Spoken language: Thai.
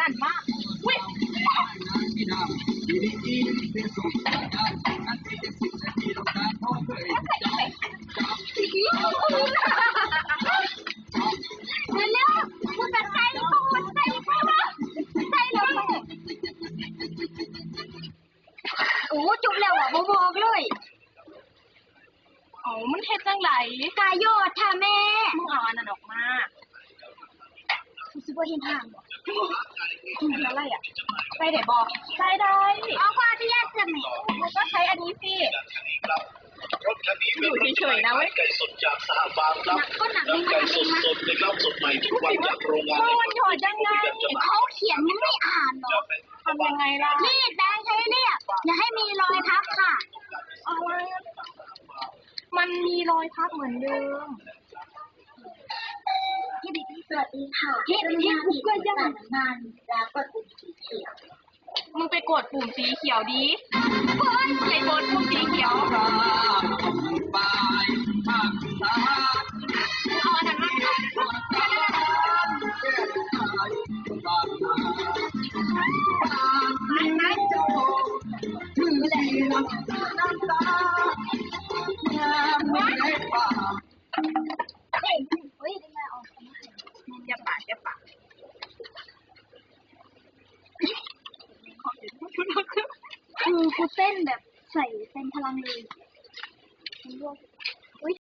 นั่นมากอุ้ยเร็วๆคุณจะใส่ตูดใส่ตูดใส่เลยโอ้จุบแล้วอะบบอกเลยเอามันเฮ็ดจังไหลกายโยดค่ะแม่ มึงเอาอันนั้นออกมารู้สึกว่าเห็นทางบ่คุณเป็น อะไรอะใส่ได้บอกใส่ได้เอาความที่ยากจะแม่มึงก็ใช้อันนี้สิรถคันนี้เป็นอยู่เฉยๆนะเว้ยไก่สดจากสหบางครับก็หนักนำไก่สดสดนะครับสดใหม่ทุกวันจากโรงงานมึงมันหยอดยังไงเขาเขียนยังไม่อ่านหรอทำยังไงล่ะรีดแดงใช้เรียกอย่าให้มีรอยทับค่ะอะไรอะมันมีรอยพับเหมือนเดิมพี่บิ๊กส วัสดีค่ะพี่พี่กูก็ยังงานแล้วก็ปุ่มสีเขียว มึงไปกดปุ่มสีเขียวดี กูเต้นแบบใส่เต็มพลังเลย